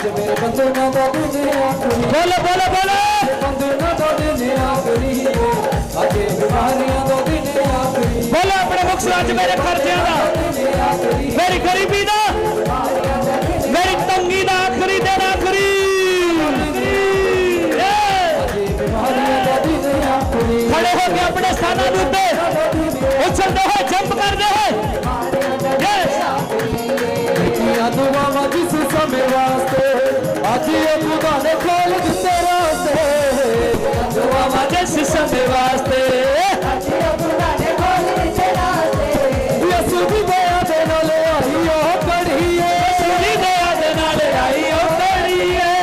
ਅੱਜ ਮੇਰੇ ਬੰਦਨਾ ਦਾ ਦਿਨ ਆਖਰੀ ਬੋਲੇ ਬੋਲੇ ਬੋਲੇ। ਬੰਦਨਾ ਦਾ ਦਿਨ ਆਖਰੀ ਏ ਅੱਜ ਬਿਮਾਰੀਆਂ ਦਾ ਦਿਨ ਆਖਰੀ ਬੋਲੇ, ਆਪਣੇ ਮੁਖ ਅੱਜ ਮੇਰੇ ਖਰਚਿਆਂ ਦਾ। ਮੇਰੀ ਗਰੀਬੀ ਦਾ, ਮੇਰੀ ਤੰਗੀ ਦਾ ਆਖਰੀ ਦਿਨ, ਆਖਰੀ। ਖੜੇ ਹੋ ਕੇ ਆਪਣੇ ਸਥਾਨਾਂ ਦੇ ਉੱਤੇ ਉਛਲਦੇ ਹੋਏ, ਜੰਪ ਕਰਦੇ ਹੋਏ। ਯੈਸ ਕੀਆਂ ਦੁਆਵਾਂ ਜਿਸ ਸਮੇਂ ਵਾਸਤੇ ਅੱਜ ਇਹ ਖੁਦਾ ਨੇ ਖੋਲ ਦਿੱਤੇ ਰਾਸਤੇ ਦੁਆਵਾਂ ਦੇ ਸਿਸਮ ਦੇ ਵਾਸਤੇ ਯਿਸੂ ਦੀ ਦਇਆ ਦੇ ਨਾਲ ਆਈ ਉਹ ਕੜੀ ਏ। ਸੁਣੀ ਦਇਆ ਦੇ ਨਾਲ ਆਈ ਉਹ ਕੜੀ ਏ।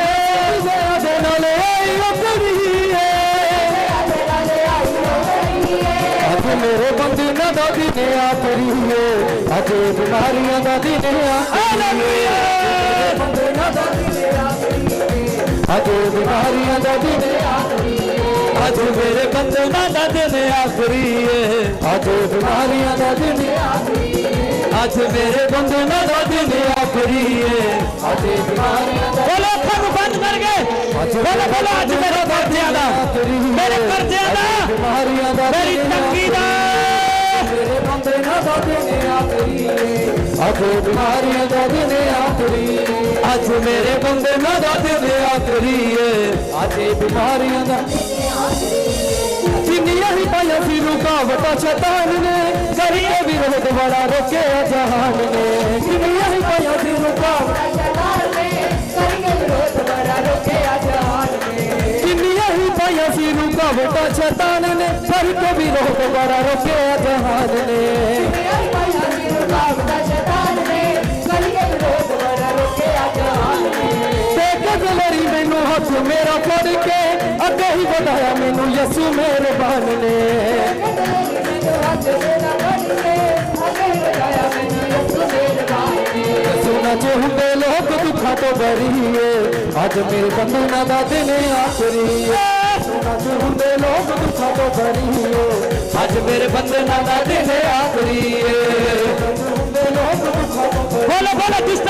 ਦਇਆ ਦੇ ਨਾਲ ਆਈ ਉਹ ਕੜੀ ਏ। ਅੱਜ ਮੇਰੇ ਬੰਦਿਆਂ ਦਾ ਦਿਨ ਆਖਰੀ ਏ। ਅੱਜ ਬਿਮਾਰੀਆਂ ਦਾ ਦਿਨ ਆਖਰੀ ਅੱਜ ਬਿਮਾਰੀਆਂ ਦਾ ਦਿਨ ਆਖਰੀ ਅੱਜ ਮੇਰੇ ਬੰਦਨਾ ਦਾ ਦਿਨ ਆਖਰੀ ਏ। ਅੱਜ ਬਿਮਾਰੀਆਂ ਦਾ ਦਿਨ ਆਖਰੀ ਅੱਜ ਮੇਰੇ ਬੰਦਨਾ ਦਾ ਦਿਨ ਆਖਰੀ ਏ। ਅੱਜ ਬਿਮਾਰੀਆਂ ਦਾ ਬੋਲੋ ਅੱਖਾਂ ਨੂੰ ਬੰਦ ਕਰਕੇ ਬੋਲੋ ਬੋਲੋ ਅੱਜ ਮੇਰੇ ਕਰਜ਼ਿਆਂ ਦਾ। ਮੇਰੇ ਕਰਜ਼ਿਆਂ ਦਾ। ਬਿਮਾਰੀਆਂ ਦਾ ਮੇਰੀ ਤੰਗੀ ਦਾ। ਮੇਰੇ ਬੰਦੇ ਨਾ ਦਾ ਦਿਨ ਆਖਰੀ ਏ। ਅੱਜ ਬਿਮਾਰੀਆਂ ਦਾ ਦਿਨ ਅੱਜ ਮੇਰੇ ਬੰਦਨਾ ਦਾ ਦਿਨ ਆਖਰੀ ਏ। ਅੱਜ ਬਿਮਾਰੀਆਂ ਦਾ ਜਿੰਨੀਆਂ ਹੀ ਪਾਇਆ ਸੀ ਰੁਕਾਵਟਾਂ ਸ਼ੈਤਾਨ ਨੇ ਕਰੀਏ ਵਿਰੋਧ ਬੜਾ ਰੋਕਿਆ ਜਹਾਨ ਨੇ। ਜਿੰਨੀਆਂ ਹੀ ਪਾਇਆ ਸੀ ਰੁਕਾਵਟਾਂ ਜਿੰਨੀਆਂ ਹੀ ਪਾਇਆ ਸੀ ਰੁਕਾਵਟਾਂ ਸ਼ੈਤਾਨ ਨੇ ਕਰਕੇ ਵਿਰੋਧ ਬੜਾ ਰੋਕਿਆ ਜਹਾਨ ਨੇ। ਦੇਖ ਮੈਨੂੰ ਹੱਥ ਮੇਰਾ ਫੜ ਕੇ ਅੱਗੇ ਹੀ ਵਧਾਇਆ ਮੈਨੂੰ। ਯਸੂ ਮਿਹਰਬਾਨ ਨੇ। ਸੁਣਾ ਚ ਹੁੰਦੇ ਲੋਕ ਦੁੱਖਾਂ ਤੋਂ ਬਰੀਏ ਅੱਜ ਮੇਰੇ ਬੰਦਨਾ ਦਾ ਦਿਨ ਆਖਰੀ ਏ। ਸੁਣਾ ਚ ਹੁੰਦੇ ਲੋਕ ਦੁੱਖਾਂ ਤੋਂ ਬਰੀਏ ਅੱਜ ਮੇਰੇ ਬੰਦਨਾ ਦਾ ਦਿਨ ਆਖਰੀ ਏ। ਹੁੰਦੇ ਲੋਕ ਦੁੱਖਾਂ ਤੋਂ ਬਰੀਏ ਬੋਲੋ ਬੋਲੋ ਦੁਸ਼ਟ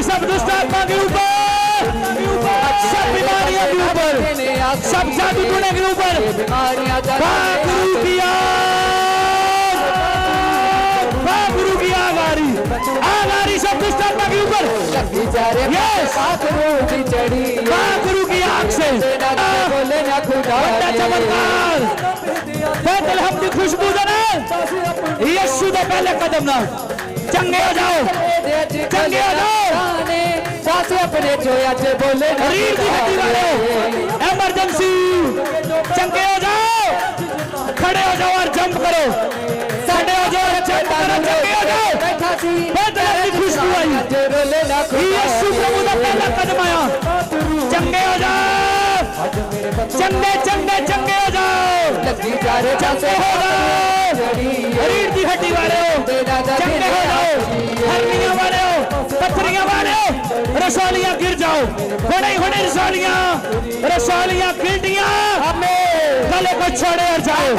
हिंदुस्तान मांगे ऊपर सब बीमारियाँ के ऊपर सब जादू टोने के ऊपर गुरु की आग गुरु सब हिंदुस्तान मांगे ऊपर गुरु की आग से चमत्कार खुशबू देना यशु का पहला कदम ना ਚੰਗੇ ਹੋ ਜਾਓ। ਚੰਗੇ ਹੋ ਜਾਓ। ਸਾਥ ਆਪਣੇ ਜੋ ਅੱਜ ਬੋਲੇ ਗਰੀਬ ਦੀ ਹੱਡੀ ਵਾਲਿਓ ਐਮਰਜੈਂਸੀ। ਚੰਗੇ ਹੋ ਜਾਓ। ਖੜੇ ਹੋ ਜਾਓ ਔਰ ਜੰਪ ਕਰੋ। ਸਾਡੇ ਹੋ ਜਾਓ ਜੰਪ ਕਰੋ। ਚੰਗੇ ਹੋ ਜਾਓ। ਬੈਠਾ ਸੀ। ਬਦਲ ਦੀ ਖੁਸ਼ਬੂ ਆਈ। ਯਿਸੂ ਪ੍ਰਭੂ ਦਾ ਪਹਿਲਾ ਕਦਮ ਆਇਆ। ਚੰਗੇ ਹੋ ਜਾਓ। ਚੰਗੇ ਚੰਗੇ ਚੰਗੇ ਹੋ ਜਾਓ। ਲੱਗੀ ਜਾ ਰਹੇ ਚੰਗੇ ਹੋ ਜਾਓ। की हड्डी वाले हो चंगे हो जाओ हरनियाँ वाले हो, पत्थरियाँ वाले हो, रसौलियाँ गिर जाओ। हुने हुने रसौलियाँ रसौलियाँ गिरटियाँ गले को छोड़े और जाए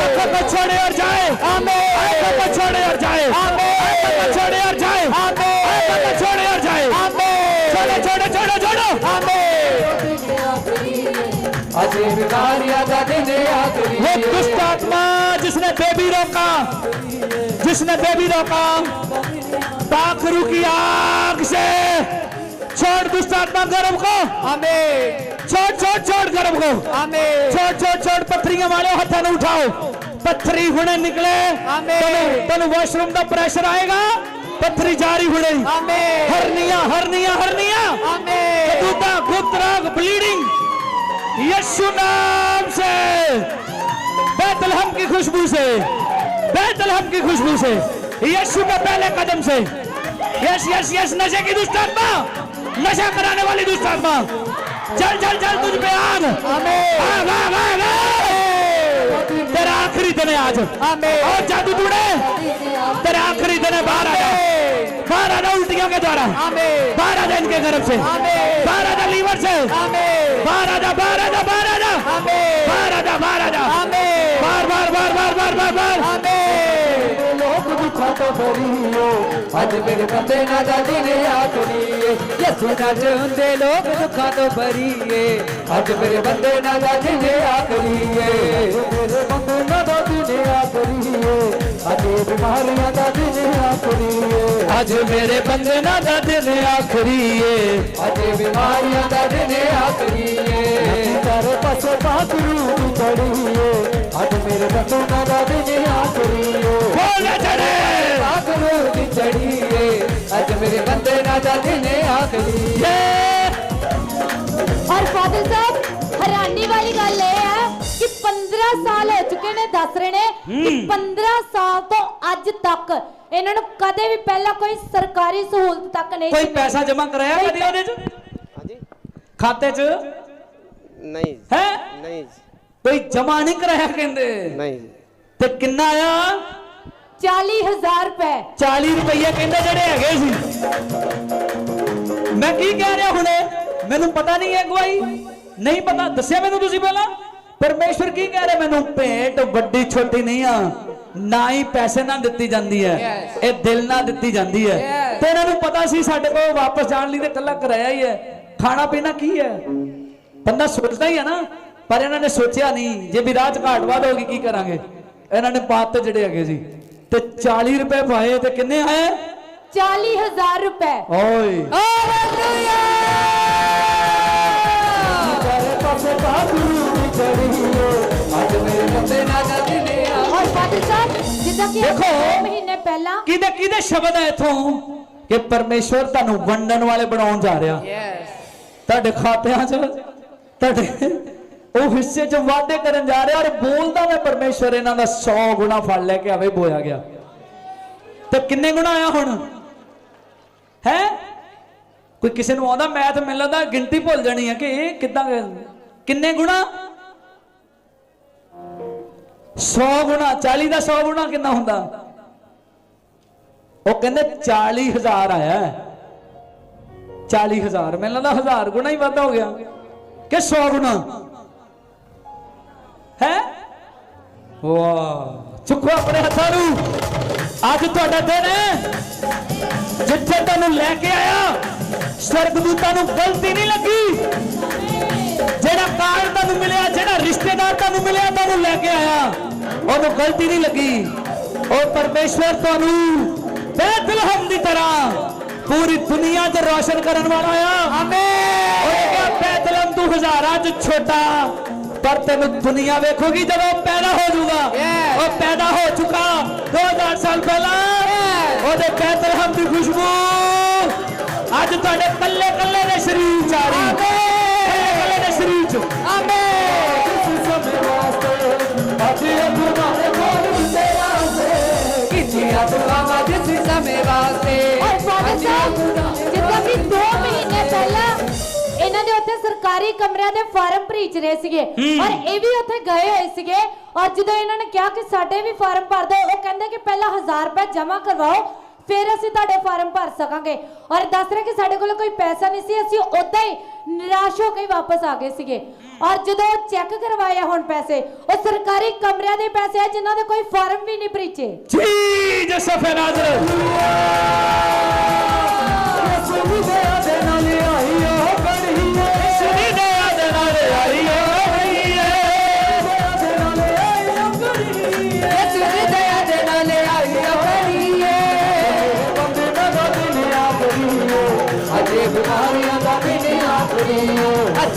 आँखों को छोड़े और जाए आँखों को छोड़े और जाए आँखों को छोड़े और जाए आँखों को छोड़े और जाए छोड़ो छोड़ो छोड़ो छोड़ो। वो दुष्ट आत्मा जिसने बेबी रोका जिसने बेबी रोका पाखरू की आग से। छोड़ दुष्ट आत्मा गर्म को। हमें छोड़ छोड़ छोड़ गर्म को। हमें छोड़ छोड़ छोड़ पत्थरियाँ वाले हथा न उठाओ। पत्थरी हुने निकले तेन वॉशरूम का प्रेशर आएगा पत्थरी जारी हुने हरनिया हरनिया हरनिया। गुप्त राग ब्लीडिंग यीशु नाम से। बैतलहम की खुशबू से। बैतलहम की खुशबू से। यीशु के पहले कदम से। यस यस यस नशे की दुष्टात्मा। नशा कराने वाली दुष्टात्मा। चल चल चल तुझ पे आग। आग आग आग आग। तेरा आखिरी दिन है आज। और जादू टूटे तेरा आखिरी दिन है बाहर आ जा बाहर आ जा उल्टियों के द्वारा। बाहर आ जा इनके गर्भ से। बाहर आ जा लीवर से। Barada, barada, barada. Amém. Barada, barada. Amém. Bar, bar, bar, bar, bar, bar, bar. Amém. ਲੋਕ ਦੁੱਖਾਂ ਤੋਂ ਭਰੀਓ ਅੱਜ ਮੇਰੇ ਬੰਦੇ ਨਾ ਦਾ ਦਿਨ ਆਖਰੀਏ ਯਿਸੂ ਨਾਲ ਜਿਉਂਦੇ ਲੋਕ ਦੁੱਖਾਂ ਤੋਂ ਭਰੀਏ ਅੱਜ ਮੇਰੇ ਬੰਦੇ ਨਾ ਦਾ ਦਿਨ ਆਖਰੀਏ ਮੇਰੇ ਬੰਦੇ ਨਾ ਦਿਨ ਆਖਰੀਏ ਅੱਜ ਬਿਮਾਰੀਆਂ ਦਾ ਦਿਨ ਆਖਰੀਏ। ਅੱਜ ਮੇਰੇ ਬੰਦੇ ਨਾ ਦਾ ਦਿਨ ਆਖਰੀਏ। ਅੱਜ ਬਿਮਾਰੀਆਂ ਦਾ ਦਿਨ ਆਖਰੀਏ। ਸਾਰੇ ਪਾਸੇ ਬਾਥਰੂ ਦੀ ਚੜੀਏ ਅੱਜ ਮੇਰੇ ਬੰਦੇ ਨਾ ਦਾ ਦਿਨ ਆਖਰੀਏ। ਬੋਲੇ ਚੜੇ ਆਖਰੂ ਦੀ ਚੜੀਏ ਅੱਜ ਮੇਰੇ ਬੰਦੇ ਨਾ ਦਾ ਦਿਨ ਆਖਰੀ ਔਰ ਫਾਦਰ ਸਾਹਿਬ ਸਾਲ ਹੋ ਚੁੱਕੇ ਨੇ ਦੱਸ ਰਹੇ ਨੇ ਕਿ 15 ਸਾਲ ਤੋਂ ਅੱਜ ਤੱਕ ਇਹਨਾਂ ਨੂੰ ਕਦੇ ਵੀ ਪਹਿਲਾਂ ਕੋਈ ਸਰਕਾਰੀ ਸਹੂਲਤ ਤੱਕ ਨਹੀਂ ਕੋਈ ਪੈਸਾ ਜਮਾ ਕਰਾਇਆ ਕਦੀ ਉਹਦੇ ਚ? ਹਾਂਜੀ। ਖਾਤੇ ਚ? ਨਹੀਂ। ਜੀ, ਹੈ? ਨਹੀਂ। ਜੀ, ਕੋਈ ਜਮਾ ਨਹੀਂ ਕਰਾਇਆ ਕਹਿੰਦੇ? ਨਹੀਂ। ਜੀ। ਤੇ ਕਿੰਨਾ ਆ? 40000 ਰੁਪਏ। 40 ਰੁਪਏ ਕਹਿੰਦੇ ਜਿਹੜੇ ਹੈਗੇ ਸੀ। ਮੈਂ ਕੀ ਕਹਿ ਰਿਹਾ ਹੁਣੇ? ਮੈਨੂੰ ਪਤਾ ਨਹੀਂ ਹੈ ਗਵਾਈ ਨਹੀਂ ਪਤਾ। ਦੱਸਿਆ ਮੈਨੂੰ ਤੁਸੀਂ ਪਹਿਲਾਂ? ਪਰਮੇਸ਼ਵਰ ਕੀ ਕਹਿ ਰਿਹਾ ਮੈਨੂੰ? ਭੇਟ ਵੱਡੀ ਛੋਟੀ ਨਹੀਂ ਆ। ਨਾ ਹੀ ਪੈਸੇ ਨਾਲ ਦਿੱਤੀ ਜਾਂਦੀ ਹੈ। ਇਹ ਦਿਲ ਨਾਲ ਦਿੱਤੀ ਜਾਂਦੀ ਹੈ। ਤੇ ਇਹਨਾਂ ਨੂੰ ਪਤਾ ਸੀ ਸਾਡੇ ਕੋਲ ਵਾਪਸ ਜਾਣ ਲਈ ਤੇ ਕੱਲਾ ਕਰਾਇਆ ਹੀ ਹੈ। ਖਾਣਾ ਪੀਣਾ ਕੀ ਹੈ? ਬੰਦਾ ਸੋਚਦਾ ਹੀ ਹੈ ਨਾ ਪਰ ਇਹਨਾਂ ਨੇ ਸੋਚਿਆ ਨਹੀਂ। ਜੇ ਵੀ ਰਾਹ ਚ ਘਾਟ ਵਾਧ ਹੋਗੀ ਕੀ ਕਰਾਂਗੇ? ਇਹਨਾਂ ਨੇ ਪਾਤ ਤੇ ਜਿਹੜੇ ਹੈਗੇ ਸੀ। ਤੇ 40 ਰੁਪਏ ਪਾਏ ਤੇ ਕਿੰਨੇ ਆਏ? 40000 ਰੁਪਏ। ਓਏ। ਸਾਰੇ ਜਿੱਦਾਂ ਕਿ ਦੇਖੋ। 2 ਮਹੀਨੇ ਪਹਿਲਾਂ ਕਿਹਦੇ ਕਿਹਦੇ ਸ਼ਬਦ ਹੈ ਇਥੋਂ? ਕਿ ਪਰਮੇਸ਼ਵਰ ਤੁਹਾਨੂੰ ਵੰਡਣ ਵਾਲੇ ਬਣਾਉਣ ਜਾ ਰਿਹਾ। ਤੁਹਾਡੇ ਖਾਤਿਆਂ 'ਚ ਤੁਹਾਡੇ ਉਹ ਹਿੱਸੇ 'ਚ ਵਾਅਦੇ ਕਰਨ ਜਾ ਰਿਹਾ ਔਰ ਬੋਲਦਾ ਮੈਂ ਪਰਮੇਸ਼ਵਰ ਇਹਨਾਂ ਦਾ 100 ਗੁਣਾ ਫਲ ਲੈ ਕੇ ਆਵੇ ਬੋਇਆ ਗਿਆ। ਤੇ ਕਿੰਨੇ ਗੁਣਾ ਆਇਆ ਹੁਣ? ਹੈ? ਕੋਈ ਕਿਸੇ ਨੂੰ ਆਉਂਦਾ ਮੈਥ ਮੈਨੂੰ ਲੱਗਦਾ ਗਿਣਤੀ ਭੁੱਲ ਜਾਣੀ ਹੈ ਕਿ ਇਹ ਕਿੱਦਾਂ ਕਿੰਨੇ ਗੁਣਾ? 100 ਗੁਣਾ 40 ਦਾ 100 ਗੁਣਾ ਕਿੰਨਾ ਹੁੰਦਾ? ਉਹ ਕਹਿੰਦੇ 40000 ਆਇਆ ਹੈ। 40000 ਮੈਨੂੰ ਲੱਗਦਾ 1000 ਗੁਣਾ ਹੀ ਵਾਧਾ ਹੋ ਗਿਆ। ਕਿ 100 ਗੁਣਾ? ਹੈ? ਵਾਹ, ਚੁੱਕੋ ਆਪਣੇ ਹੱਥਾਂ ਨੂੰ। ਅੱਜ ਤੁਹਾਡਾ ਦਿਨ ਹੈ। ਜਿੱਥੇ ਤੁਹਾਨੂੰ ਲੈ ਕੇ ਆਇਆ, ਸਵਰਗਦੂਤਾਂ ਨੂੰ ਗਲਤੀ ਨਹੀਂ ਲੱਗੀ। ਜਿਹੜਾ ਕਾਰ ਤੁਹਾਨੂੰ ਮਿਲਿਆ ਜਿਹੜਾ ਰਿਸ਼ਤੇਦਾਰ ਤੁਹਾਨੂੰ ਮਿਲਿਆ ਤੁਹਾਨੂੰ ਲੈ ਕੇ ਆਇਆ। ਉਹਨੂੰ ਗਲਤੀ ਨਹੀਂ ਲੱਗੀ। ਉਹ ਪਰਮੇਸ਼ਵਰ ਤੁਹਾਨੂੰ ਬੈਤਲਹਮ ਦੀ ਤਰ੍ਹਾਂ ਪੂਰੀ ਦੁਨੀਆ 'ਚ ਰੋਸ਼ਨ ਕਰਨ ਵਾਲਾ ਆ। ਆਮੀਨ। ਉਹ ਕਿਹਾ ਬੈਤਲਹਮ ਤੂੰ ਹਜ਼ਾਰਾਂ 'ਚ ਛੋਟਾ ਪਰ ਤੈਨੂੰ ਦੁਨੀਆ ਵੇਖੋਗੀ ਜਦੋਂ ਪੈਦਾ ਹੋ ਜਾਊਗਾ। ਉਹ ਪੈਦਾ ਹੋ ਚੁੱਕਾ 2000 ਸਾਲ ਪਹਿਲਾਂ। ਉਹਦੇ ਬੈਤਲਹਮ ਦੀ ਖੁਸ਼ਬੂ ਅੱਜ ਤੁਹਾਡੇ ਕੱਲੇ ਕੱਲੇ ਦੇ ਸਰੀਰ 'ਚ ਆ ਰਹੀ ਕਿੰਨੀਆਂ ਦੁਆਵਾਂ ਜਿਸ ਸਮੇਂ ਵਾਸਤੇ। ਔਰ ਫਾਦਰ ਸਾਹਿਬ ਜਿੱਦਾਂ ਕਿ 2 ਮਹੀਨੇ ਪਹਿਲਾਂ ਇਹਨਾਂ ਦੇ ਉੱਥੇ ਸਰਕਾਰੀ ਕਮਰਿਆਂ ਦੇ ਫਾਰਮ ਭਰੀਚ ਰਹੇ ਸੀਗੇ। ਔਰ ਇਹ ਵੀ ਉੱਥੇ ਗਏ ਹੋਏ ਸੀਗੇ। ਔਰ ਜਦੋਂ ਇਹਨਾਂ ਨੇ ਕਿਹਾ ਕਿ ਸਾਡੇ ਵੀ ਫਾਰਮ ਭਰ ਦਿਓ ਉਹ ਕਹਿੰਦੇ ਕਿ ਪਹਿਲਾਂ 1000 ਰੁਪਏ ਜਮ੍ਹਾਂ ਕਰਵਾਓ ਫਿਰ ਅਸੀਂ ਤੁਹਾਡੇ ਫਾਰਮ ਭਰ ਸਕਾਂਗੇ। ਔਰ ਦੱਸ ਰਹੇ ਕਿ ਸਾਡੇ ਕੋਲ ਕੋਈ ਪੈਸਾ ਨਹੀਂ ਸੀ, ਅਸੀਂ ਉਦਾਂ ਹੀ ਨਿਰਾਸ਼ ਹੋ ਕੇ ਹੀ ਵਾਪਸ ਆ ਗਏ ਸੀਗੇ। ਔਰ ਜਦੋਂ ਚੈੱਕ ਕਰਵਾਇਆ ਹੁਣ ਪੈਸੇ, ਉਹ ਸਰਕਾਰੀ ਕਮਰਿਆਂ ਦੇ ਪੈਸੇ ਆ ਜਿਨ੍ਹਾਂ ਦੇ ਕੋਈ ਫਾਰਮ ਵੀ ਨਹੀਂ ਭਰੀਚੇ। ਜੀ ਸਫੇ ਨਾਜ਼ਰ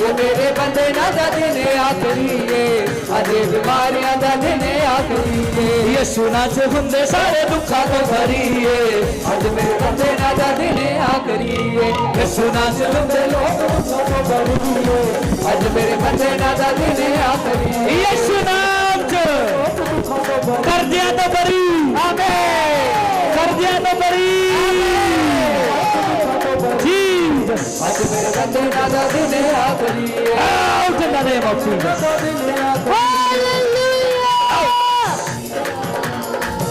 ਅੱਜ ਮੇਰੇ ਬੰਦੇ ਨਾ ਦਾ ਦਿਨ ਆਖਰੀਏ ਅਜੇ ਬਿਮਾਰੀਆਂ ਦਾ ਦਿਨ ਆਖਰੀਏ। ਯਿਸੂ ਨਾਲ ਚ ਹੁੰਦੇ ਸਾਰੇ ਦੁੱਖਾਂ ਤੋਂ ਭਰੀਏ ਅੱਜ ਮੇਰੇ ਬੰਦੇ ਨਾ ਦਾ ਦਿਨ ਆਖਰੀਏ। ਯਿਸੂ ਨਾਲ ਚ ਹੁੰਦੇ ਲੋਕ ਮੁੱਛੋਂ ਬੜੀਏ ਅੱਜ ਮੇਰੇ ਬੰਦੇ ਨਾ ਦਾ ਦਿਨ ਆਖਰੀਏ। ਯਿਸੂ ਨਾਮ ਚ ਕਰਜ਼ਿਆਂ ਤੋਂ ਬਰੀ ਆਮੀਨ। ਕਰਜ਼ਿਆਂ ਤੋਂ ਬਰੀ Out in the name of Jesus.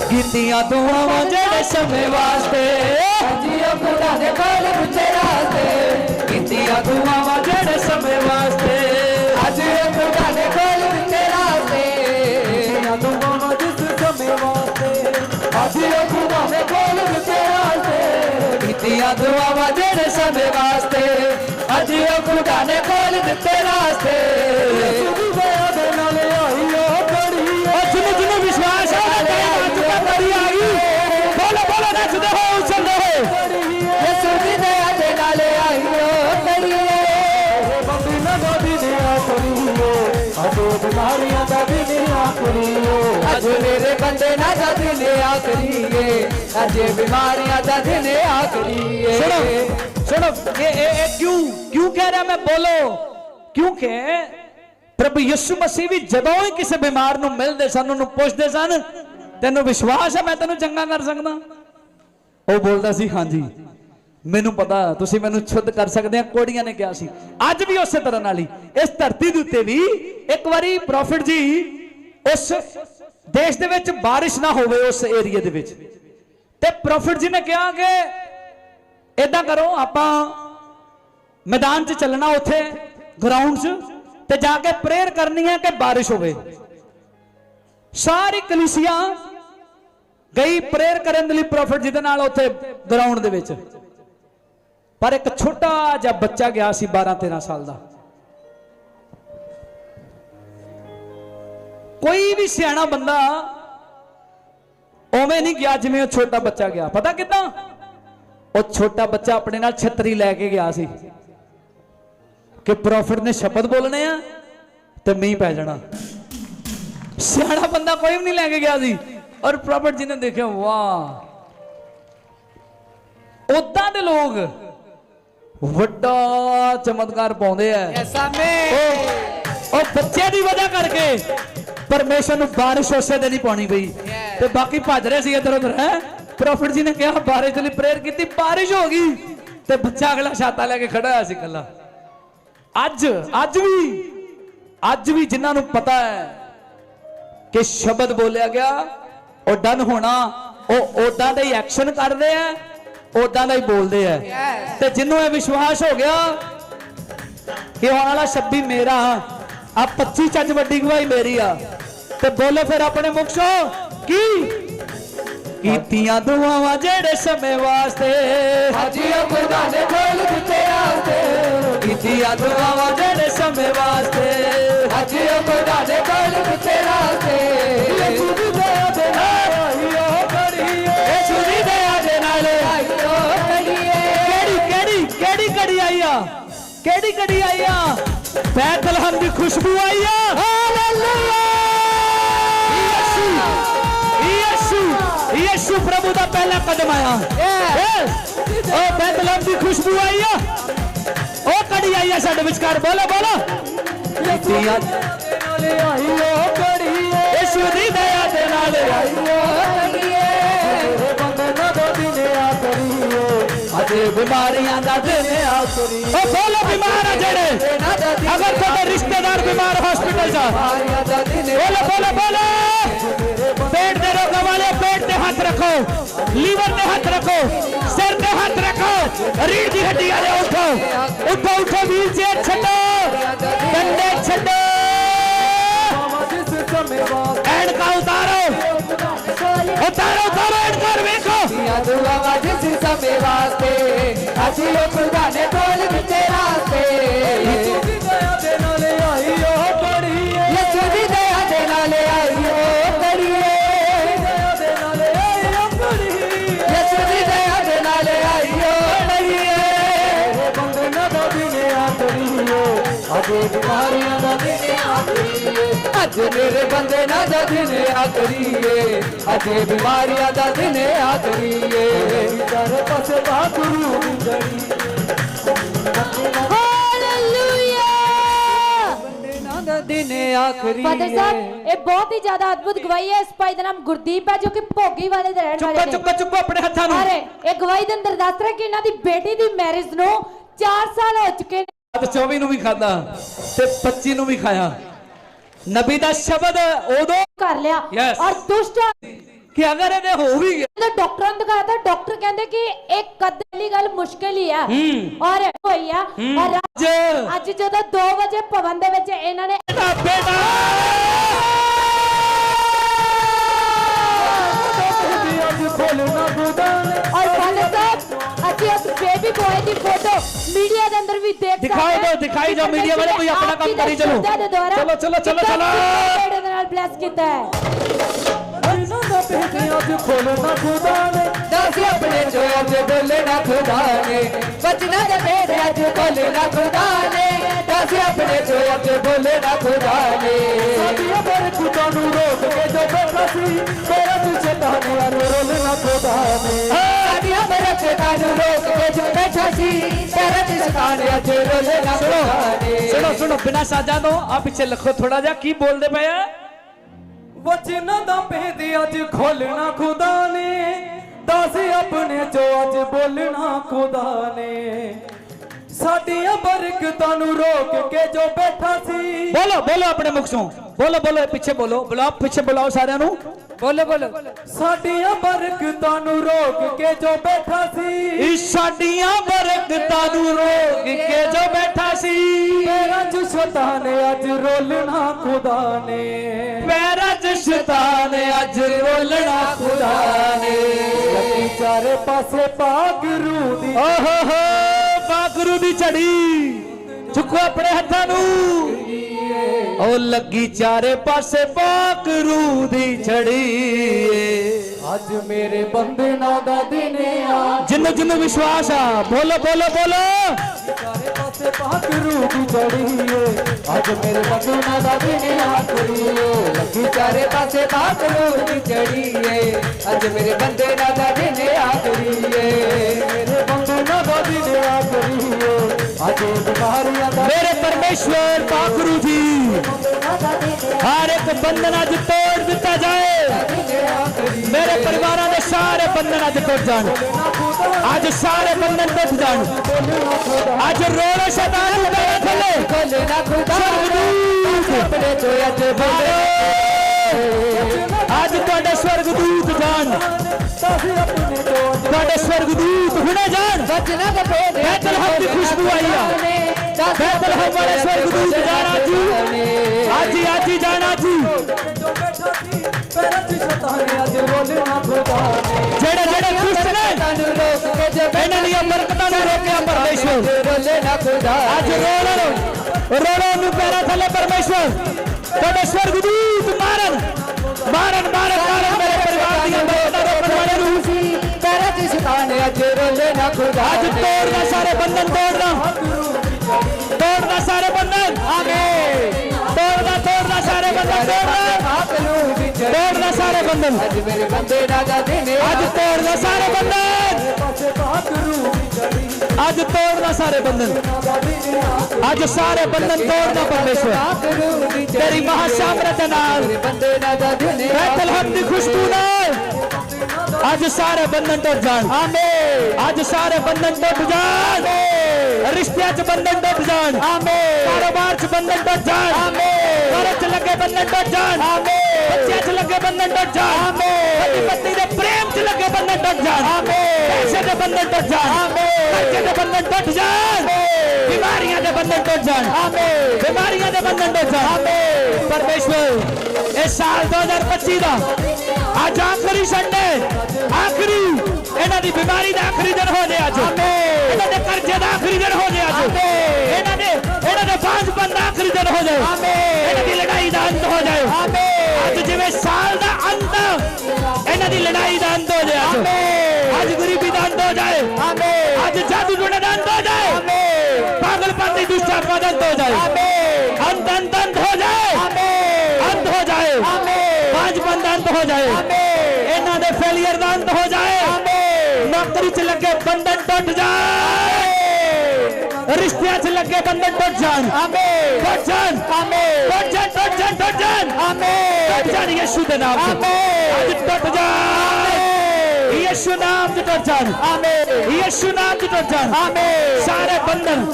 ਕੀਤੀਆਂ ਦੁਆਵਾਂ ਜਿਹੜੇ ਸਮੇਂ ਵਾਸਤੇ ਜੀਓ ਖੁਦਾ ਦੇ ਕੋਲ ਉੱਤੇ ਰਾਸਤੇ ਕੀਤੀਆਂ ਦੁਆਵਾਂ ਜਿਹੜੇ ਸਮੇਂ ਵਾਸਤੇ ਰਾਸਤੇ ਕੀਤੀਆਂ ਦੁਆਵਾਂ ਜਿਹੜੇ ਸਮੇਂ ਵਾਸਤੇ। ਅੱਜ ਇਹ ਖੁਦਾ ਨੇ ਦਿੱਤੇ ਬਿਮਾਰੀਆਂ ਦਾ ਵੀ ਅੱਜ ਮੇਰੇ ਬੰਦੇ ਨਾ ਦਾ ਦਿਨ ਆਖਰੀ ਏ ਬਿਮਾਰੀਆਂ ਦਾ ਦਿਨ ਆਖਰੀ ਸੁਣੋ ਸੁਣੋ, ਇਹ ਇਹ ਕਿਉਂ ਕਿਉਂ ਕਹਿ ਰਿਹਾ ਮੈਂ? ਬੋਲੋ। ਕਿਉਂਕਿ ਪ੍ਰਭੂ ਯਿਸੂ ਮਸੀਹ ਵੀ ਜਦੋਂ ਹੀ ਕਿਸੇ ਬਿਮਾਰ ਨੂੰ ਮਿਲਦੇ ਸਨ, ਉਹਨੂੰ ਪੁੱਛਦੇ ਸਨ, ਤੈਨੂੰ ਵਿਸ਼ਵਾਸ ਹੈ ਮੈਂ ਤੈਨੂੰ ਚੰਗਾ ਕਰ ਸਕਦਾ? ਉਹ ਬੋਲਦਾ ਸੀ, ਹਾਂਜੀ। ਮੈਨੂੰ ਪਤਾ, ਤੁਸੀਂ ਮੈਨੂੰ ਸ਼ੁੱਧ ਕਰ ਸਕਦੇ ਆ, ਕੋੜੀਆਂ ਨੇ ਕਿਹਾ ਸੀ। ਅੱਜ ਵੀ ਉਸੇ ਤਰ੍ਹਾਂ ਨਾਲ ਹੀ, ਇਸ ਧਰਤੀ ਦੇ ਉੱਤੇ ਵੀ ਇੱਕ ਵਾਰੀ ਪ੍ਰੋਫਿਟ ਜੀ, ਉਸ ਦੇਸ਼ ਦੇ ਵਿੱਚ ਬਾਰਿਸ਼ ਨਾ ਹੋਵੇ, ਉਸ ਏਰੀਆ ਦੇ ਵਿੱਚ। ਤੇ ਪ੍ਰੋਫਿਟ ਜੀ ਨੇ ਕਿਹਾ ਕਿ ਇਦਾਂ ਕਰੋ, ਆਪਾਂ ਮੈਦਾਨ 'ਚ ਚੱਲਣਾ ਉੱਥੇ ਗਰਾਊਂਡ 'ਚ, ਤੇ ਜਾ ਕੇ ਪ੍ਰੇਅਰ ਕਰਨੀ ਹੈ ਕਿ ਬਾਰਿਸ਼ ਹੋਵੇ। ਸਾਰੀ ਕਲੀਸਿਆ ਗਈ ਪ੍ਰੇਅਰ ਕਰਨ ਦੇ ਲਈ ਪ੍ਰੋਫਿਟ ਜੀ ਦੇ ਨਾਲ ਉੱਥੇ ਗਰਾਊਂਡ ਦੇ ਵਿੱਚ। ਪਰ ਇੱਕ ਛੋਟਾ ਜਿਹਾ ਬੱਚਾ ਗਿਆ ਸੀ 12 13 ਸਾਲ ਦਾ। ਕੋਈ ਵੀ ਸਿਆਣਾ ਬੰਦਾ ਉਵੇਂ ਨਹੀਂ ਗਿਆ ਜਿਵੇਂ ਉਹ ਛੋਟਾ ਬੱਚਾ ਗਿਆ। ਪਤਾ ਕਿਦਾਂ? ਉਹ ਛੋਟਾ ਬੱਚਾ ਆਪਣੇ ਨਾਲ ਛਤਰੀ ਲੈ ਕੇ ਗਿਆ ਸੀ ਕਿ ਪ੍ਰੋਫਿਟ ਨੇ ਸ਼ਬਦ ਬੋਲਣੇ ਆ ਤੇ ਮੀਂਹ ਪੈ ਜਾਣਾ। ਸਿਆਣਾ ਬੰਦਾ ਕੋਈ ਵੀ ਨਹੀਂ ਲੈ ਕੇ ਗਿਆ ਸੀ ਔਰ ਪ੍ਰੋਫਿਟ ਜੀ ਨੇ ਦੇਖਿਆ, ਵਾਹ। ਉਦਾਂ ਦੇ ਲੋਕ ਵੱਡਾ ਚਮਤਕਾਰ ਪਾਉਂਦੇ ਆ। ਐਸਾ ਮੈਂ ਉਹ ਉਹ ਬੱਚੇ ਦੀ ਵਜ੍ਹਾ ਕਰਕੇ ਪਰਮੇਸ਼ਰ ਨੂੰ ਬਾਰਿਸ਼ ਉਸੇ ਦਿਨ ਹੀ ਪਾਉਣੀ ਪਈ। ਤੇ ਬਾਕੀ ਭੱਜ ਰਹੇ ਸੀ ਇਧਰ ਉਧਰ ਹੈ? ਪ੍ਰੋਫਿਟ ਜੀ ਨੇ ਕਿਹਾ ਬਾਰਿਸ਼ ਲਈ ਪ੍ਰੇਅਰ ਕੀਤੀ ਬਾਰਿਸ਼ ਹੋ ਗਈ। ਤੇ ਬੱਚਾ ਅਗਲਾ ਛਾਤਾ ਲੈ ਕੇ ਖੜਾ ਹੋਇਆ ਸੀ ਕੱਲਾ ਅੱਜ ਅੱਜ ਵੀ ਅੱਜ ਵੀ ਜਿਨ੍ਹਾਂ ਨੂੰ ਪਤਾ ਹੈ ਕਿ ਸ਼ਬਦ ਬੋਲਿਆ ਗਿਆ ਉਹ ਡਨ ਹੋਣਾ ਉਹ ਉਦਾਂ ਦਾ ਐਕਸ਼ਨ ਕਰਦੇ ਆ। ਉਦਾਂ ਦਾ ਹੀ ਬੋਲਦੇ ਆ। ਤੇ ਜਿੰਨੂੰ ਇਹ ਵਿਸ਼ਵਾਸ ਹੋ ਗਿਆ ਕਿ ਆਉਣ ਵਾਲਾ 26 ਮੇਰਾ ਆ 25 ਚੱਜ ਵੱਡੀ ਗਵਾਈ ਮੇਰੀ ਆ। ਤੇ ਬੋਲੇ ਫਿਰ ਆਪਣੇ ਮੁਖ ਚੋਂ ਕੀ? ਕੀਤੀਆਂ ਦੁਆਵਾਂ ਜਿਹੜੇ ਸਮੇਂ ਵਾਸਤੇ ਅੱਜ ਇਹ ਖੁਦਾ ਨੇ ਕੋਲ ਦਿੱਤੇ ਰਾਸਤੇ ਕੀਤੀਆਂ ਦੁਆਵਾਂ ਜਿਹੜੇ ਸਮੇਂ ਵਾਸਤੇ ਅੱਜ ਇਹ ਖੁਦਾ ਨੇ ਕੋਲ ਦਿੱਤੇ ਰਾਸਤੇ ਕਿਹੜੀ ਕੜੀ ਆਈ ਆ? ਕਿਹੜੀ ਕੜੀ ਆਈ ਆ? ਬੈਤਲਹਮ ਦੀ ਖੁਸ਼ਬੂ ਆਈ ਆ। ਹਾਲੇਲੂਇਆ! ਯਿਸੂ! ਯਿਸੂ! ਪ੍ਰਭੂ ਦਾ ਪਹਿਲਾ ਕਦਮ ਆਇਆ! ਉਹ ਬੈਤਲਹਮ ਦੀ ਖੁਸ਼ਬੂ ਆਈ ਆ। ਉਹ ਕੜੀ ਆਈ ਆ ਸਾਡੇ ਵਿਚਕਾਰ। ਬੋਲੋ ਬੋਲੋ। ਯਿਸੂ ਦੀ ਦਇਆ ਦੇ ਨਾਲ ਆਈ ਉਹ ਬਿਮਾਰੀਆਂ ਦਾ ਦਿਨ ਆਖਰੀ ਉਹ ਬੋਲੋ ਬਿਮਾਰ ਆ ਜਿਹੜੇ ਨਾ ਦਾ ਦਿਨ ਅਗਰ ਤੁਹਾਡੇ ਰਿਸ਼ਤੇਦਾਰ ਬਿਮਾਰ ਹਸਪੀਟਲ ਜਾ ਆਇਆ ਦਾ ਦਿਨ ਬੋਲੋ ਬੋਲੋ ਬੋਲੋ पेट दे रोगों वाले पेट पे हाथ रखो लीवर पे हाथ रखो सिर पे हाथ रखो रीढ़ की हड्डी वाले उठो उठो उठो व्हील चेयर छो डंडे छो जिस समय बात एंड का उतारो उतारो ਅਸੀਂ ਸਮੇਂ ਵਾਸਤੇ ਅਸੀਂ ਉਹ ਖੁਦਾ ਨੇ ਤੋਲ ਦਿੱਤੇ ਰਾਸਤੇ ਅੱਜ ਮੇਰੇ ਬੰਦੇ ਨਾ ਦਾ ਦਿਨ ਆਖਰੀਏ ਅਜੇ ਬਿਮਾਰੀਆਂ ਦਾ ਦਿਨ ਆਖਰੀਏ ਚਾਰੇ ਪਾਸੇ ਨਾ ਦਾ ਦਿਨ ਆਖਰੀਏ ਫਾਦਰ ਸਾਹਿਬ ਇਹ ਬਹੁਤ ਹੀ ਜ਼ਿਆਦਾ ਅਦਭੁਤ ਗਵਾਹੀ ਹੈ। ਇਸ ਭਾਈ ਦਾ ਨਾਮ ਗੁਰਦੀਪ ਹੈ ਜੋ ਕਿ ਭੋਗੀ ਵਾਲੇ ਦੇ ਰਹਿਣ ਚੁੱਕੋ ਵਾਲੇ ਨੇ। ਚੁੱਕੋ ਚੁੱਕੋ ਆਪਣੇ ਹੱਥਾਂ ਨੂੰ। ਅਰੇ ਇਹ ਗਵਾਹੀ ਦੇ ਅੰਦਰ ਦੱਸ ਰਿਹਾ ਕਿ ਇਹਨਾਂ ਦੀ ਬੇਟੀ ਦੀ ਮੈਰਿਜ ਨੂੰ 4 ਸਾਲ ਹੋ ਚੁੱਕੇ ਨੇ। ਤੇ 24 ਨੂੰ ਵੀ ਖਾਦਾ ਤੇ 25 ਨੂੰ ਵੀ ਖਾਇਆ। ਨਬੀ ਦਾ ਸ਼ਬਦ ਉਦੋਂ ਕਰ ਲਿਆ। Yes. ਔਰ ਦੁਸ਼ਟ ਕਿ ਅਗਰ ਇਹਦੇ ਹੋ ਵੀ ਗਿਆ। ਜਦੋਂ ਡਾਕਟਰਾਂ ਨੂੰ ਦਿਖਾਇਆ ਤਾਂ ਡਾਕਟਰ ਕਹਿੰਦੇ ਕਿ ਇੱਕ ਕਦਲੀ ਗੱਲ ਮੁਸ਼ਕਲ ਹੀ ਆ। ਹੂੰ। ਔਰ ਹੋਈ ਆ। ਔਰ ਅੱਜ। ਅੱਜ ਜਦੋਂ 2 ਵਜੇ ਭਵਨ ਦੇ ਵਿੱਚ ਇਹਨਾਂ ਨੇ ਦਾ ਬੇਟਾ ਦਿਖਾਓ ਦਿਓ, ਦਿਖਾਈ ਜਾਓ, media ਵਾਲੇ ਕੋਈ ਆਪਣਾ ਕੰਮ ਕਰੀ ਚਲੋ। ਚਲੋ, ਚਲੋ, ਚਲੋ, ਚਲੋ। ਬੇੜੇ ਦੇ ਨਾਲ ਬਲੈਸ ਕੀਤਾ ਹੈ। ਦੱਸ ਆਪਣੇ ਜੋ ਅੱਜ ਬੋਲੇ ਨਾ ਖੁਦਾ ਨੇ। ਬਚਨਾ ਦੇ ਮੇਰੇ ਅੱਜ ਬੋਲੇ ਨਾ ਖੁਦਾ ਨੇ। ਦੱਸ ਆਪਣੇ ਜੋ ਅੱਜ ਬੋਲੇ ਨਾ ਖੁਦਾ ਨੇ। ਸਾਡੀਆਂ ਬਰਕਤਾਂ ਨੂੰ ਰੋਕ ਕੇ ਜੋ ਬੈਠਾ ਸੀ ਮੇਰਾ ਤੂੰ ਚੇਤਾਨੀਆਂ ਨੂੰ ਰੋਲ ਨਾ ਖੁਦਾ ਨੇ। ਸਾਡੀਆਂ ਬਰਕਤਾਂ ਰੋਕ ਕੇ ਜੋ ਬੈਠਾ ਸੀ ਮੇਰਾ ਤੂੰ ਚੇਤਾਨੀਆਂ ਅੱਜ ਰੋਲ ਨਾ ਖੁਦਾ ਨੇ ਸੁਣੋ ਸੁਣੋ ਬਿਨਾ ਸਾਜਾਂ ਤੋਂ ਆ ਪਿੱਛੇ ਲਿਖੋ ਥੋੜਾ ਜਿਹਾ ਕੀ ਬੋਲਦੇ ਪਏ ਆ? ਵਚਨਾਂ ਦਾ ਭੇਦ ਅੱਜ ਖੋਲਣਾ ਖੁਦਾ ਨੇ ਦੱਸ ਆਪਣੇ ਚੋਂ ਅੱਜ ਬੋਲਣਾ ਖੁਦਾ ਨੇ। ਸਾਡੀਆਂ ਬਰਕਤਾਂ ਨੂੰ ਰੋਕ ਕੇ ਜੋ ਬੈਠਾ ਸੀ। ਬੋਲੋ ਬੋਲੋ ਆਪਣੇ ਮੁਖ ਚੋਂ ਬੋਲੋ ਬੋਲੋ ਪਿੱਛੇ ਬੋਲੋ ਬੁਲਾਓ ਪਿੱਛੇ ਬੁਲਾਓ ਸਾਰਿਆਂ ਨੂੰ। ਬੋਲੋ ਬੋਲੋ। ਸਾਡੀਆਂ ਬਰਕਤਾਂ ਨੂੰ ਰੋਕ ਕੇ ਜੋ ਬੈਠਾ ਸੀ। ਇਸ ਸਾਡੀਆਂ ਬਰਕਤਾਂ ਨੂੰ ਰੋਕ ਕੇ ਜੋ ਬੈਠਾ ਸੀ। ਮੇਰਾ ਚ ਸ਼ੈਤਾਨ ਅੱਜ ਰੋਲਣਾ ਖੁਦਾ ਨੇ। ਪੈਰਾਂ 'ਚ ਸ਼ੈਤਾਨ ਅੱਜ ਰੋਲਣਾ ਖੁਦਾ ਨੇ। ਲੱਗੀ ਚਾਰੇ ਪਾਸੇ ਪਾਕ ਰੂ ਦੀ। ਓਹੋ ਹੋ ਬਾਗਰੂ ਦੀ ਝੜੀ। ਚੁੱਕੋ ਆਪਣੇ ਹੱਥਾਂ ਨੂੰ। ਉਹ ਲੱਗੀ ਚਾਰੇ ਪਾਸੇ ਬਾਗਰੂ ਦੀ ਝੜੀ ਏ। ਅੱਜ ਮੇਰੇ ਬੰਦੇ ਨਾ ਦਾ ਦਿਨ ਆ ਜਿਹਨੂੰ ਜਿਹਨੂੰ ਵਿਸ਼ਵਾਸ ਆ ਬੋਲੋ ਬੋਲੋ ਬੋਲੋ। ਚਾਰੇ ਪਾਸੇ ਪਾਕ ਰੂ ਦੀ ਏ। ਅੱਜ ਮੇਰੇ ਬੰਦੇ ਨਾ ਦਾ ਦਿਨ ਆ ਕੁੜੀਏ ਲੱਗੀ ਚਾਰੇ ਪਾਸੇ ਪਾਕ ਰੂ ਦੀ ਏ। ਅੱਜ ਮੇਰੇ ਬੰਦੇ ਨਾ ਦਾ ਦਿਨ ਆ ਕੁੜੀਏ ਮੇਰੇ ਦਾ ਅੱਜ ਬਿਮਾਰੀਆਂ ਦਾ ਪਰਮੇਸ਼ਵਰ ਬਾਗਰੂ ਜੀ ਹਰ ਇੱਕ ਬੰਧਨ ਅੱਜ ਤੋੜ ਦਿੱਤਾ ਜਾਏ। ਮੇਰੇ ਪਰਿਵਾਰਾਂ ਦੇ ਸਾਰੇ ਬੰਧਨ ਅੱਜ ਟੁੱਟ ਜਾਣ। ਅੱਜ ਸਾਰੇ ਬੰਧਨ ਟੁੱਟ ਜਾਣ। ਅੱਜ ਰੋੜਾ ਸ਼ੈਤਾਨ ਪੈਰਾਂ ਥੱਲੇ। ਖੋਲੇ ਨਾ ਖੁਦਾ ਆਪਣੇ ਤੋਂ ਅੱਜ ਬੋਲੇ। ਅੱਜ ਤੁਹਾਡੇ ਸਵਰਗਦੂਤ ਜਾਣ। ਤੁਹਾਡੇ ਸਵਰਗਦੂਤ ਹੁਣੇ ਜਾਣ ਬਚਨਾ ਦੇ ਭੇਦ ਬੈਤਲਹਮ ਦੀ ਖੁਸ਼ਬੂ ਆਈ ਆ। ਬੈਤਲਹਮ ਵਾਲੇ ਸਵਰਗਦੂਤ ਜਾਣ ਅੱਜ। ਅੱਜ ਅੱਜ ਜਾਣਾ ਜੀ ਜਿਹੜੇ ਜਿਹੜੇ ਦੁਸ਼ਟ ਨੇ, ਇਹਨਾਂ ਦੀਆਂ ਬਰਕਤਾਂ ਨੂੰ ਰੋਕਿਆ ਪਰਮੇਸ਼ਵਰ। ਰੋਲੇ ਅੱਜ ਰੋੜੋ ਰੋੜੋ ਨੂੰ ਪੈਰਾਂ ਥੱਲੇ ਪਰਮੇਸ਼ਵਰ। ਤੁਹਾਡੇ ਸਵਰਗਦੂਤ ਮਾਰਨ ਮਾਰਨ ਮਾਰਨ ਮਾਰਨ। ਅੱਜ ਤੋੜਨਾ ਸਾਰੇ ਬੰਧਨ ਤੋੜਨਾ। ਤੋੜਨਾ ਸਾਰੇ ਬੰਧਨ। ਆਮੀਨ ਤੋੜਨਾ ਤੋੜਨਾ ਸਾਰੇ ਬੰਧਨ ਤੋੜਨਾ। ਨੂੰ ਤੋੜਨਾ ਸਾਰੇ ਬੰਧਨ। ਅੱਜ ਮੇਰੇ ਬੰਦੇ ਦਾ ਦਾ ਦਿਨ ਅੱਜ ਤੋੜਨਾ ਸਾਰੇ ਬੰਧਨ। ਅੱਜ ਤੋੜਨਾ ਸਾਰੇ ਬੰਧਨ। ਅੱਜ ਸਾਰੇ ਬੰਧਨ ਤੋੜਨਾ ਪਰਮੇਸ਼ਵਰ। ਆਪ ਰੂ ਵੀ ਚੜੀ ਤੇਰੀ ਮਹਾਸ਼ਾਮਰਤ ਨਾਲ। ਬੈਤਲਹਮ ਦੀ ਖੁਸ਼ਬੂ ਨਾਲ ਅੱਜ ਸਾਰੇ ਬੰਧਨ ਟੁੱਟ ਜਾਣ ਆਮੀਨ ਅੱਜ ਸਾਰੇ ਬੰਧਨ ਟੁੱਟ ਜਾਣ ਰਿਸ਼ਤਿਆਂ 'ਚ ਬੰਧਨ ਟੁੱਟ ਜਾਣ ਆਮੀਨ ਕਾਰੋਬਾਰ 'ਚ ਬੰਧਨ ਟੁੱਟ ਜਾਣ ਆਮੀਨ ਘਰ 'ਚ ਲੱਗੇ ਬੰਧਨ ਟੁੱਟ ਜਾਣ ਆਮੀਨ ਬੱਚਿਆਂ 'ਚ ਲੱਗੇ ਬੰਧਨ ਟੁੱਟ ਜਾਣ ਆਮੀਨ ਪਤੀ ਪਤਨੀ ਦੇ ਪ੍ਰੇਮ 'ਚ ਲੱਗੇ ਬੰਧਨ ਟੁੱਟ ਜਾਣ ਆਮੀਨ ਪੈਸੇ ਦੇ ਬੰਧਨ ਟੁੱਟ ਜਾਣ ਆਮੀਨ ਬੱਚੇ ਦੇ ਬੰਧਨ ਟੁੱਟ ਜਾਣ ਬਿਮਾਰੀਆਂ ਦੇ ਬੰਧਨ ਟੁੱਟ ਜਾਣ ਆਮੀਨ ਬਿਮਾਰੀਆਂ ਦੇ ਬੰਧਨ ਟੁੱਟ ਜਾਣ ਆਮੀਨ ਪਰਮੇਸ਼ਵਰ ਇਹ ਸਾਲ 2025 ਦਾ ਅੱਜ ਆਖਰੀ ਸੰਡੇ ਆਖਰੀ। ਇਹਨਾਂ ਦੀ ਬਿਮਾਰੀ ਦਾ ਆਖਰੀ ਦਿਨ ਹੋ ਜਾਏ ਅੱਜ। ਇਹਨਾਂ ਦੇ ਕਰਜ਼ੇ ਦਾ ਆਖਰੀ ਦਿਨ ਹੋ ਜਾਏ ਅੱਜ। ਇਹਨਾਂ ਦੇ ਇਹਨਾਂ ਦੇ ਬਾਂਝਪਨ ਦਾ ਆਖਰੀ ਦਿਨ ਹੋ ਜਾਏ ਇਹਨਾਂ ਦੀ ਲੜਾਈ ਦਾ ਅੰਤ ਹੋ ਜਾਏ ਅੱਜ ਜਿਵੇਂ ਸਾਲ ਦਾ ਅੰਤ ਇਹਨਾਂ ਦੀ ਲੜਾਈ ਦਾ ਅੰਤ ਹੋ ਜਾਏ ਅੱਜ। ਅੱਜ ਗਰੀਬੀ ਦਾ ਅੰਤ ਹੋ ਜਾਏ। ਅੱਜ ਜਾਦੂ ਟੋਣੇ ਦਾ ਅੰਤ ਹੋ ਜਾਏ। ਪਾਗਲਪਨ ਦੀ ਦੁਸ਼ਟਾਤਮਾ ਦਾ ਅੰਤ ਹੋ ਜਾਏ ਅੰਤ ਅੰਤ ਅੰਤ ਹੋ ਜਾਏ ਅੰਤ ਹੋ ਜਾਏ ਬਾਂਝਪਨ ਦਾ ਅੰਤ ਹੋ ਜਾਏ। ਇਹਨਾਂ ਦੇ ਫੇਲਿਅਰ ਦਾ ਅੰਤ ਹੋ ਜਾਏ। ਨੌਕਰੀ 'ਚ ਲੱਗੇ ਬੰਧਨ ਟੁੱਟ ਜਾਏ ਰਿਸ਼ਤਿਆਂ 'ਚ ਲੱਗੇ ਬੰਧਨ ਟੁੱਟ ਜਾਣ। ਆਮੀਨ ਟੁੱਟ ਜਾਣ। ਆਮੀਨ ਟੁੱਟ ਜਾਣ ਟੁੱਟ ਜਾਣ ਟੁੱਟ ਜਾਣ। ਆਮੀਨ ਟੁੱਟ ਜਾਣ ਯਿਸੂ ਦੇ ਨਾਮ 'ਚ। ਅੱਜ ਟੁੱਟ ਜਾਣ। ਯਿਸੂ ਨਾਮ ਦੇ ਟੱਚਣ ਆਮੀਨ ਯਿਸੂ ਨਾਮ ਦੇ ਟੱਚਣ ਆਮੀਨ ਸਾਰੇ ਬੰਧਨ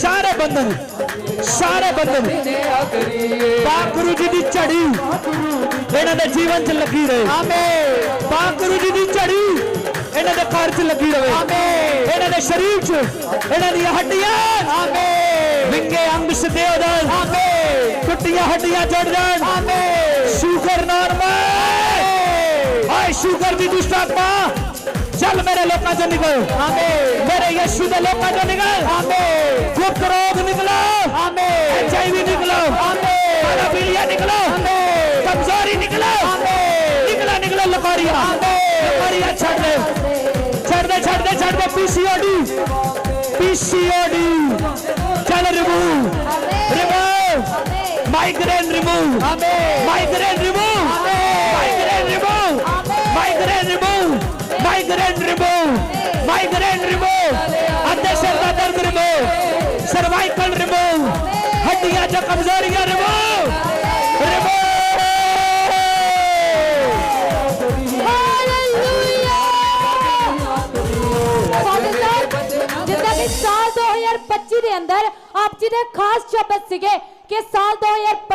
ਸਾਰੇ ਬੰਧਨ ਸਾਰੇ ਬੰਧਨ। ਗੁਰੂ ਜੀ ਦੀ ਝੜੀ ਇਹਨਾਂ ਦੇ ਜੀਵਨ 'ਚ ਲੱਗੀ ਰਹੇ। ਆਮੀਨ ਗੁਰੂ ਜੀ ਦੀ ਝੜੀ ਇਹਨਾਂ ਦੇ ਘਰ 'ਚ ਲੱਗੀ ਰਹੇ। ਆਮੀਨ ਇਹਨਾਂ ਦੇ ਸਰੀਰ 'ਚ ਇਹਨਾਂ ਦੀਆਂ ਹੱਡੀਆਂ। ਆਮੀਨ ਵਿੰਗੇ ਅੰਗ ਸਦੇਵਦਨ ਆਮੀਨ ਟੁੱਟੀਆਂ ਹੱਡੀਆਂ ਜੜ ਜਾਣ। ਆਮੀਨ ਸ਼ੂਗਰ ਨਾਰਮਲ ਹਾਏ ਸ਼ੂਗਰ ਦੀ ਦੁਸ਼ਟ ਆਤਮਾ ਚੱਲ ਮੇਰੇ ਲੋਕਾਂ ਚੋਂ ਨਿਕਲ ਆਮੀਨ ਮੇਰੇ ਯਿਸੂ ਦੇ ਲੋਕਾਂ ਚੋਂ ਨਿਕਲ ਆਮੀਨ ਗੁਪਤ ਰੋਗ ਨਿਕਲੋ ਆਮੀਨ ਐਚਆਈਵੀ ਨਿਕਲੋ ਆਮੀਨ ਮਾਲਾਪੀਲੀਆ ਨਿਕਲੋ ਆਮੀਨ ਕਮਜ਼ੋਰੀ ਨਿਕਲੋ ਆਮੀਨ ਨਿਕਲਾ ਨਿਕਲਾ ਲਕਾਰੀਆ ਆਮੀਨ ਲਕਾਰੀਆ ਛੱਡ ਦੇ ਛੱਡ ਦੇ ਛੱਡ ਦੇ ਛੱਡ ਦੇ ਪੀਸੀਓਡੀ ਪੀਸੀਓਡੀ ਚੱਲ remove remove migraine remove migraine ਹੱਡੀਆਂ 'ਚ ਕਮਜ਼ੋਰੀਆਂ ਰਿਮੂਵ ਰਿਮੂਵ ਜਿੱਦਾਂ ਕਿ ਸਾਲ 2025 ਦੇ ਅੰਦਰ ਆਪ ਜੀ ਦੇ ਖਾਸ ਸ਼ਬਦ ਸੀਗੇ ਕਿ ਸਾਲ 2025